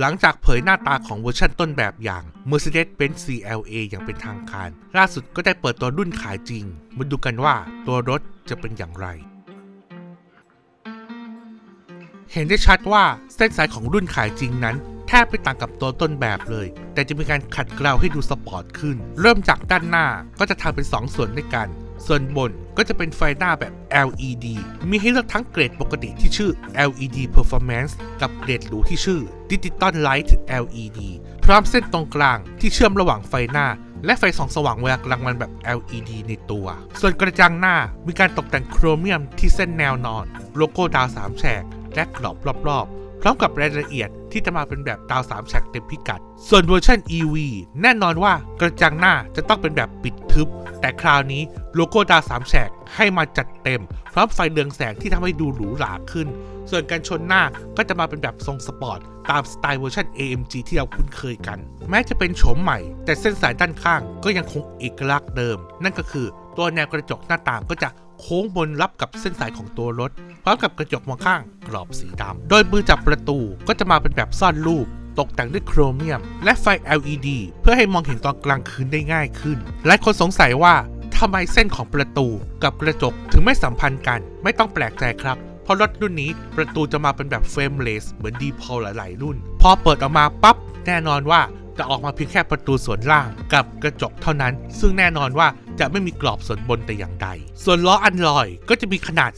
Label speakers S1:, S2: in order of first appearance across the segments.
S1: หลังจากเผยหน้าตาของเวอร์ชันต้นแบบอย่าง Mercedes-Benz CLA อย่างเป็นทางการ ล่าสุดก็ได้เปิดตัวรุ่นขายจริง มาดูกันว่าตัวรถจะเป็นอย่างไร เห็นได้ชัดว่าเส้นสายของรุ่นขายจริงนั้น แทบไม่ต่างกับตัวต้นแบบเลย แต่จะมีการขัดเกลาให้ดูสปอร์ตขึ้น เริ่มจากด้านหน้าก็จะทำเป็น 2 ส่วนด้วยกัน ส่วนบนก็จะเป็นไฟหน้าแบบ LED มีให้เลือกทั้งเกรดปกติที่ชื่อ LED Performance กับเกรดหรูที่ชื่อ Digital Light LED พร้อมเส้นตรงกลางที่เชื่อมระหว่างไฟหน้า และไฟส่องสว่างเวลากลางวันแบบ LED ในตัว ส่วนกระจังหน้ามีการตกแต่งโครเมียมที่เส้นแนวนอน โลโก้ดาวสามแฉกและกรอบรอบ พร้อมกับรายละเอียดที่จะมาเป็นแบบดาวสามแฉกเต็มพิกัด ส่วนเวอร์ชัน EV แน่นอนว่ากระจังหน้าจะต้องเป็นแบบปิดทึบ แต่คราวนี้โลโก้ดาวสามแฉกให้มาจัดเต็ม พร้อมไฟเรืองแสงที่ทำให้ดูหรูหราขึ้น ส่วนการชนหน้าก็จะมาเป็นแบบทรงสปอร์ตตามสไตล์เวอร์ชัน AMG ที่เราคุ้นเคยกัน แม้จะเป็นโฉมใหม่ แต่เส้นสายด้านข้างก็ยังคงเอกลักษณ์เดิม นั่นก็คือตัวแนวกระจกหน้าต่างก็จะ โค้งบนรับกับเส้นสายของตัวรถพร้อมกับกระจกมองข้างกรอบสีดำโดยมือจับประตูก็จะมาเป็นแบบซ่อนรูปตกแต่งด้วยโครเมียม และไฟ LED เพื่อให้มองเห็นตอนกลางคืนได้ง่ายขึ้น หลายคนสงสัยว่าทำไมเส้นของประตูกับกระจกถึงไม่สัมพันธ์กัน ไม่ต้องแปลกใจครับ เพราะรถรุ่นนี้ประตูจะมาเป็นแบบเฟรมเลสเหมือนดีพอลหลาย ๆ รุ่น พอเปิดออกมาปั๊บแน่นอนว่า จะออกมาเพียงแค่ประตูส่วนล่างกับกระจกเท่านั้น ซึ่งแน่นอนว่าจะไม่มีกรอบส่วนบนแต่อย่างใด ส่วนล้ออันลอยก็จะมีขนาด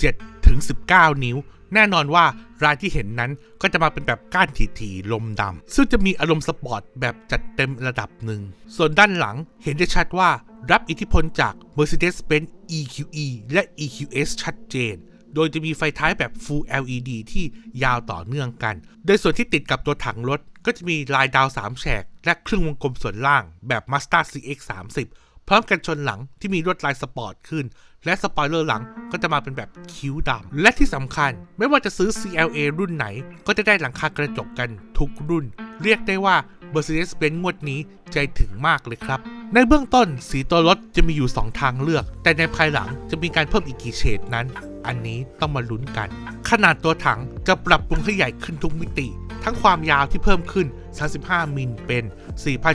S1: 17 ถึง 19 นิ้ว แน่นอนว่ารายที่เห็นนั้นก็จะมาเป็นแบบก้านถี่ๆลมดำซึ่งจะมีอารมณ์สปอร์ตแบบจัดเต็มระดับหนึ่ง ส่วนด้านหลังเห็นได้ชัดว่ารับอิทธิพลจาก Mercedes-Benz EQE และ EQS ชัดเจน โดยจะมีไฟท้ายแบบ Full LED ที่ยาวต่อเนื่องกัน โดยส่วนที่ติดกับตัวถังรถ ก็จะมีลายดาว 3 แฉก และครึ่งวงกลมส่วนล่างแบบ Mazda CX 30พร้อมกันชนหลังที่มีลวดลายสปอร์ตขึ้น และสปอยเลอร์หลังก็จะมาเป็นแบบคิ้วดำ และที่สำคัญไม่ว่าจะซื้อ CLA รุ่นไหน ก็จะได้หลังคากระจกกันทุกรุ่น เรียกได้ว่า Mercedes-Benz งวดนี้ใจถึงมากเลยครับ ในเบื้องต้นสีตัวรถจะมีอยู่ 2 ทางเลือก แต่ในภายหลังจะมีการเพิ่มอีกกี่เฉดนั้น อันนี้ต้องมาลุ้นกัน ขนาดตัวถังจะปรับปรุงให้ใหญ่ขึ้นทุกมิติ ทั้งความยาวที่เพิ่มขึ้น 35 มิลเป็น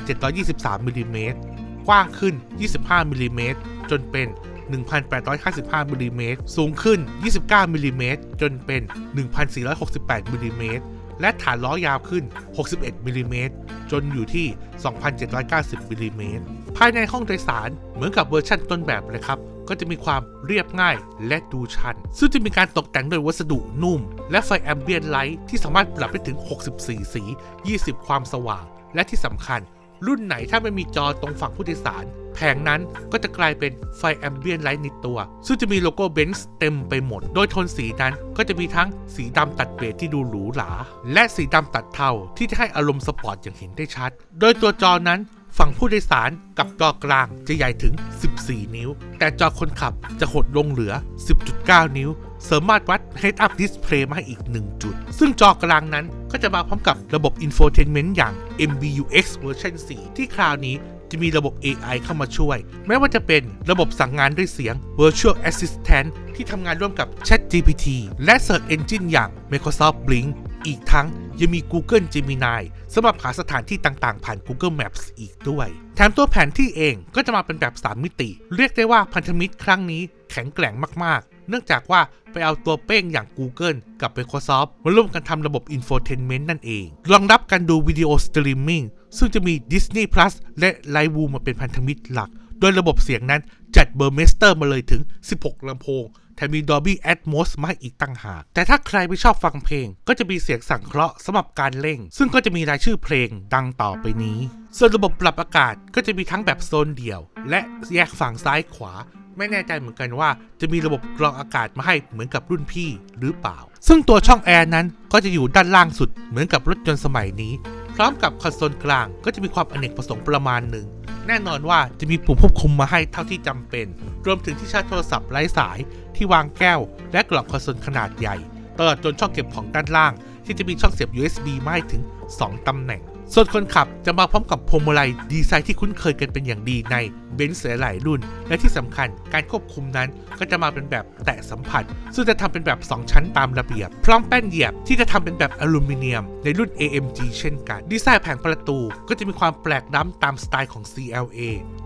S1: 4,723มิลิเมตรกว้างขึ้น 25มิลิเมตรจนเป็น 1,855มิลิเมตรสูงขึ้น 29มิลิเมตรจนเป็น 1,468มิลิเมตรและฐานล้อยาวขึ้น 61มิลิเมตรจนอยู่ที่ 2,790มิลลิเมตร ภายในห้องโดยสาร เหมือนกับเวอร์ชั่นต้นแบบเลยครับ ก็จะมีความเรียบง่ายและดูชัน ซึ่งจะมีการตกแต่งด้วยวัสดุนุ่ม และไฟแอมเบียนไลท์ที่สามารถปรับได้ถึง 64 สี 20 ความสว่าง และที่สำคัญ รุ่นไหนถ้าไม่มีจอตรงฝั่งผู้โดยสารแผงนั้นก็จะกลายเป็นไฟแอมเบียนไลท์ในตัว ซึ่งจะมีโลโก้เบนซ์เต็มไปหมด โดยโทนสีนั้นก็จะมีทั้งสีดำตัดเบจที่ดูหรูหรา และสีดำตัดเทาที่จะให้อารมณ์สปอร์ตอย่างเห็นได้ชัด โดยตัวจอนั้น ฝั่งผู้โดยสารกับจอกลางจะใหญ่ถึง 14 นิ้ว แต่จอคนขับจะหดลงเหลือ 10.9 นิ้วเสริมมาตรวัด Head Up Display มาให้อีก 1 จุด ซึ่งจอกลางนั้นก็จะมาพร้อมกับระบบ Infotainment อย่าง MBUX เวอร์ชัน4ที่คราวนี้จะมีระบบ AI เข้ามาช่วย ไม่ว่าจะเป็นระบบสั่งงานด้วยเสียง Virtual Assistant ที่ทำงานร่วมกับ ChatGPT และ Search Engine อย่าง Microsoft Bing อีกทั้งยังมี Google Gemini สำหรับหาสถานที่ต่างๆ ผ่าน Google Maps อีกด้วย แถมตัวแผนที่เองก็จะมาเป็นแบบ 3 มิติ เรียกได้ว่าพันธมิตรครั้งนี้แข็งแกร่งมากๆ เนื่องจากว่าไปเอาตัวเป้งอย่าง Google กับ Microsoft มาร่วมกันทำระบบ Infotainment นั่นเองรองรับการดูวิดีโอสตรีมมิ่งซึ่งจะมี Disney Plus และ Live มาเป็นพันธมิตรหลัก โดยระบบเสียงนั้นจัดเบอร์เมสเตอร์มาเลยถึง 16ลำโพง แถมมี Dolby Atmos มาให้อีกตั้งหาก แต่ถ้าใครไม่ชอบฟังเพลง ก็จะมีเสียงสังเคราะห์สำหรับการเล่ง ซึ่งก็จะมีรายชื่อเพลงดังต่อไปนี้ ส่วนระบบปรับอากาศก็จะมีทั้งแบบโซนเดี่ยว และแยกฝั่งซ้ายขวา ไม่แน่ใจเหมือนกันว่า จะมีระบบกรองอากาศมาให้เหมือนกับรุ่นพี่หรือเปล่า ซึ่งตัวช่องแอร์นั้นก็จะอยู่ด้านล่างสุดเหมือนกับรถยนต์สมัยนี้ พร้อมกับคอนโซลกลางก็จะมีความอเนกประสงค์ประมาณหนึ่ง แน่นอนว่าจะมีปุ่มควบคุมมาให้เท่าที่จำเป็น รวมถึงที่ชาร์จโทรศัพท์ไร้สายที่วางแก้ว และกล่องคอนโซลขนาดใหญ่ ตลอดจนช่องเก็บของด้านล่าง ที่จะมีช่องเสียบ USB ไม้ถึง 2ตำแหน่ง ส่วนคนขับจะมาพร้อมกับพวงมาลัยดีไซน์ที่คุ้นเคยกันเป็นอย่างดีในเบนซ์หลายรุ่น และที่สำคัญการควบคุมนั้นก็จะมาเป็นแบบแตะสัมผัส ซึ่งจะทำเป็นแบบ 2 ชั้นตามระเบียบ พร้อมแป้นเหยียบที่จะทำเป็นแบบอลูมิเนียม ในรุ่น AMG เช่นกัน ดีไซน์แผงประตูก็จะมีความแปลกล้ำตามสไตล์ของ CLA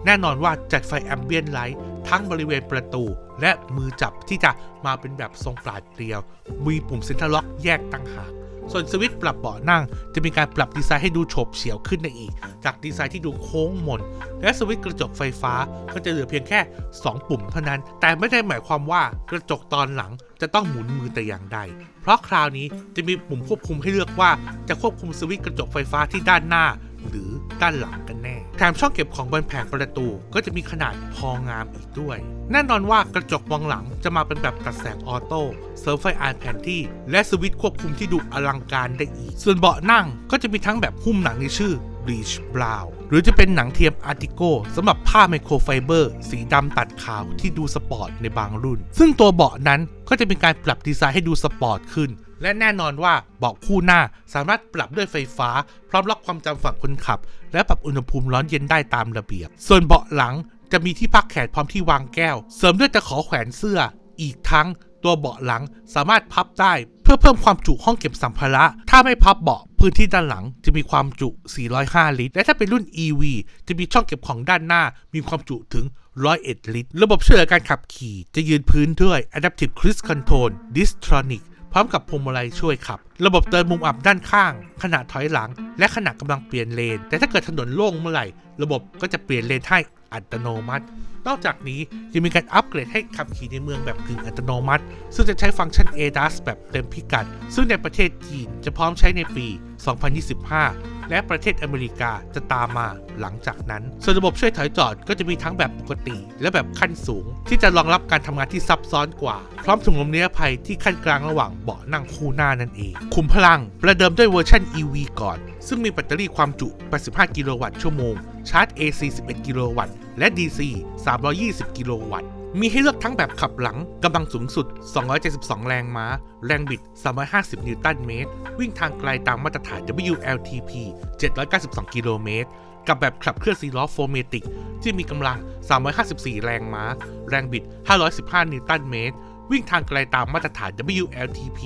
S1: แน่นอนว่าจัดไฟแอมเบียนไลท์ทั้งบริเวณประตู และมือจับที่จะมาเป็นแบบทรงปราดเปรียว มีปุ่มเซ็นทรัลล็อกแยกต่างหาก ส่วนสวิตช์ปรับเบาะนั่ง จะมีการปรับดีไซน์ให้ดูโฉบเฉี่ยวขึ้นในอีก จากดีไซน์ที่ดูโค้งมน และสวิตช์กระจกไฟฟ้าก็จะเหลือเพียงแค่ 2 ปุ่มเท่านั้น แต่ไม่ได้หมายความว่ากระจกตอนหลังจะต้องหมุนมือแต่อย่างใด เพราะคราวนี้จะมีปุ่มควบคุมให้เลือกว่าจะควบคุมสวิตช์กระจกไฟฟ้าที่ด้านหน้า หรือด้านหลังกันแน่ แถมช่องเก็บของบนแผงประตูก็จะมีขนาดพองามอีกด้วย แน่นอนว่ากระจกมองหลังจะมาเป็นแบบตัดแสงออโต้เสริมไฟอ่านแผนที่ และสวิตช์ควบคุมที่ดูอลังการได้อีก ส่วนเบาะนั่งก็จะมีทั้งแบบหุ้มหนังในชื่อ Bleach Brown หรือจะเป็นหนังเทียมอาร์ติโกสำหรับผ้าไมโครไฟเบอร์ สีดำตัดขาวที่ดูสปอร์ตในบางรุ่น ซึ่งตัวเบาะนั้นก็จะเป็นการปรับดีไซน์ให้ดูสปอร์ตขึ้น และแน่นอนว่าเบาะคู่หน้าสามารถปรับด้วยไฟฟ้า พร้อมล็อกความจำฝั่งคนขับ และปรับอุณหภูมิร้อนเย็นได้ตามระเบียบ ส่วนเบาะหลังจะมีที่พักแขนพร้อมที่วางแก้ว เสริมด้วยตะขอแขวนเสื้อ อีกทั้งตัวเบาะหลังสามารถพับได้ เพื่อเพิ่มความจุห้องเก็บสัมภาระ ถ้าไม่พับเบาะพื้นที่ด้านหลังจะมีความจุ 405 ลิตร และถ้าเป็นรุ่น EV จะมีช่องเก็บของด้านหน้า มีความจุถึง 101 ลิตร ระบบช่วยเหลือการขับขี่จะยืนพื้นด้วย Adaptive Cruise Control Distronic พร้อมกับพวงมาลัยช่วยขับ ระบบเตือนมุมอับด้านข้าง ขณะถอยหลัง และขณะกำลังเปลี่ยนเลน แต่ถ้าเกิดถนนโล่งเมื่อไหร่ ระบบก็จะเปลี่ยนเลนให้อัตโนมัติ นอกจากนี้ยังมีการอัปเกรดให้ขับขี่ในเมืองแบบกึ่งอัตโนมัติ ซึ่งจะใช้ฟังก์ชัน ADAS แบบเต็มพิกัด ซึ่งในประเทศจีนจะพร้อมใช้ในปี 2025 และประเทศอเมริกาจะตามมาหลังจากนั้น ส่วนระบบช่วยถอยจอดก็จะมีทั้งแบบปกติ และแบบขั้นสูง ที่จะรองรับการทำงานที่ซับซ้อนกว่า พร้อมถุงลมนิรภัยที่ขั้นกลางระหว่างเบาะนั่งคู่หน้านั่นเอง คุมพลัง ประเดิมด้วยเวอร์ชัน EV ก่อน ซึ่งมีแบตเตอรี่ความจุ 85 กิโลวัตต์ชั่วโมง ชาร์จ AC 11 กิโลวัตต์ และ DC 320 กิโลวัตต์ มีให้เลือกทั้งแบบขับหลัง กำลังสูงสุด 272 แรงม้า แรงบิด 350 นิวตันเมตร วิ่งทางไกลตามมาตรฐาน WLTP 792 กิโลเมตร กับแบบขับเคลื่อน4ล้อโฟเมติก ที่มีกำลัง 354 แรงม้า แรงบิด 515 นิวตันเมตร วิ่งทางไกลตามมาตรฐาน WLTP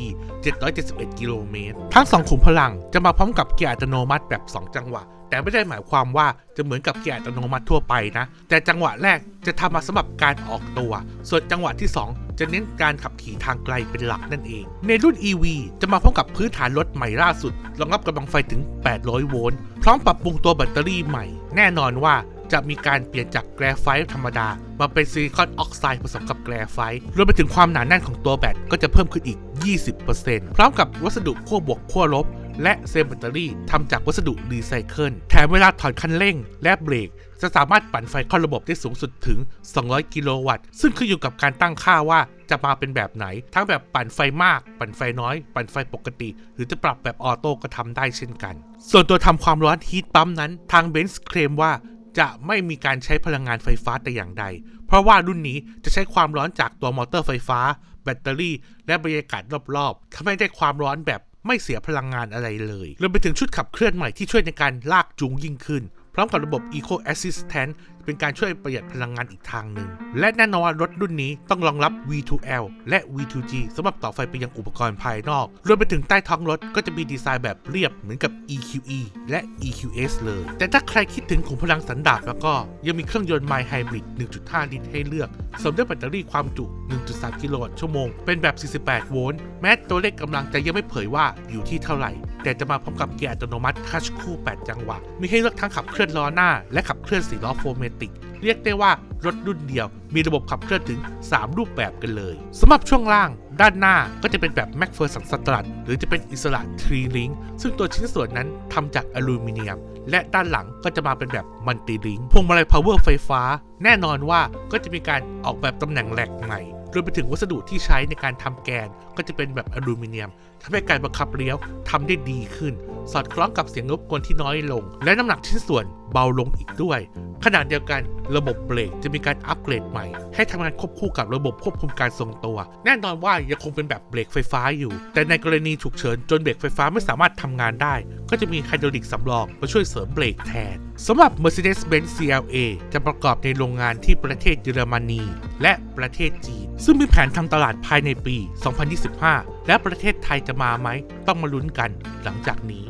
S1: 771 กิโลเมตร ทั้งสองขุมพลังจะมาพร้อมกับเกียร์อัตโนมัติแบบ 2 จังหวะ แต่ไม่ได้หมายความว่าจะเหมือนกับเกียร์อัตโนมัติทั่วไปนะ แต่จังหวะแรกจะทำมาสำหรับการออกตัว ส่วนจังหวะที่ 2 จะเน้นการขับขี่ทางไกลเป็นหลักนั่นเอง ในรุ่น EV จะมาพร้อมกับพื้นฐานรถใหม่ล่าสุด รองรับกำลังไฟถึง 800 โวลต์ พร้อมปรับปรุงตัวแบตเตอรี่ใหม่ แน่นอนว่าจะมีการเปลี่ยนจากแกรไฟต์ธรรมดา มาเป็นซิลิคอนออกไซด์ผสมกับแกรไฟต์รวมไปถึงความหนาแน่นของตัวแบตก็จะเพิ่มขึ้นอีก 20%พร้อมกับวัสดุขั้วบวกขั้วลบ และเซลล์แบตเตอรี่ทำจากวัสดุรีไซเคิลแถมเวลาถอนคันเร่งและเบรก จะสามารถปั่นไฟเข้าระบบได้สูงสุดถึง 200 กิโลวัตต์ ซึ่งขึ้นอยู่กับการตั้งค่าว่าจะมาเป็นแบบไหน ทั้งแบบปั่นไฟมาก ปั่นไฟน้อย ปั่นไฟปกติ หรือจะปรับแบบออโต้ก็ทำได้เช่นกัน ส่วนตัวทำความร้อนฮีทปั๊มนั้น ทางเบนซ์เคลมว่าจะไม่มีการใช้พลังงานไฟฟ้าแต่อย่างใด เพราะว่ารุ่นนี้จะใช้ความร้อนจากตัวมอเตอร์ไฟฟ้า แบตเตอรี่ และบรรยากาศรอบๆทำให้ได้ความร้อนแบบ ไม่เสียพลังงานอะไรเลยรวมไปถึงชุดขับเคลื่อนใหม่ที่ช่วยในการลากจูงยิ่งขึ้น พร้อมกับระบบ Eco Assistant เป็นการช่วยประหยัดพลังงานอีกทางหนึ่ง และแน่นอนว่ารถรุ่นนี้ต้องรองรับ V2L และ V2G สำหรับต่อไฟไปยังอุปกรณ์ภายนอก รวมไปถึงใต้ท้องรถก็จะมีดีไซน์แบบเรียบเหมือนกับ EQE และ EQS เลย แต่ถ้าใครคิดถึงขุมพลังสันดาปแล้วก็ยังมีเครื่องยนต์ My Hybrid 1.5 ลิตรให้เลือก สมด้วยแบตเตอรี่ความจุ 1.3 กิโลวัตต์ชั่วโมง เป็นแบบ 48 โวลต์ แม้ตัวเลขกำลังจะยังไม่เผยว่าอยู่ที่เท่าไหร่ แต่จะมาพร้อมกับเกียร์อัตโนมัติคัชคู่ 8 จังหวะ มีให้เลือกทั้งขับเคลื่อนล้อหน้า และขับเคลื่อน4ล้อโฟเมติก เรียกได้ว่ารถรุ่นเดียว มีระบบขับเคลื่อนถึง 3 รูปแบบกันเลยสำหรับช่วงล่าง ด้านหน้าก็จะเป็นแบบแม็กเฟอร์สันสตรัทหรือจะเป็นอิสระทรีลิงซึ่งตัวชิ้นส่วนนั้นทำจากอลูมิเนียม และด้านหลังก็จะมาเป็นแบบมัลติลิงพวงมาลัยพาวเวอร์ไฟฟ้า แน่นอนว่าก็จะมีการออกแบบตำแหน่งแหลกใหม่ รวมไปถึงวัสดุที่ใช้ในการทำแกนก็จะเป็นแบบอลูมิเนียมทำให้การบังคับเลี้ยวทำได้ดีขึ้น สอดคล้องกับเสียงรบกวนที่น้อยลง และน้ำหนักชิ้นส่วนเบาลงอีกด้วย ขณะเดียวกันระบบเบรกจะมีการอัปเกรดใหม่ ให้ทำงานควบคู่กับระบบควบคุมการทรงตัว แน่นอนว่ายังคงเป็นแบบเบรกไฟฟ้าอยู่ แต่ในกรณีฉุกเฉินจนเบรกไฟฟ้าไม่สามารถทำงานได้ ก็จะมีไฮดรอลิกสำรองมาช่วยเสริมเบรกแทนสำหรับ Mercedes-Benz CLA จะประกอบในโรงงานที่ประเทศเยอรมนี และประเทศจีน ซึ่งมีแผนทำตลาดภายในปี 2025และประเทศไทยจะมาไหมต้องมาลุ้นกันหลังจากนี้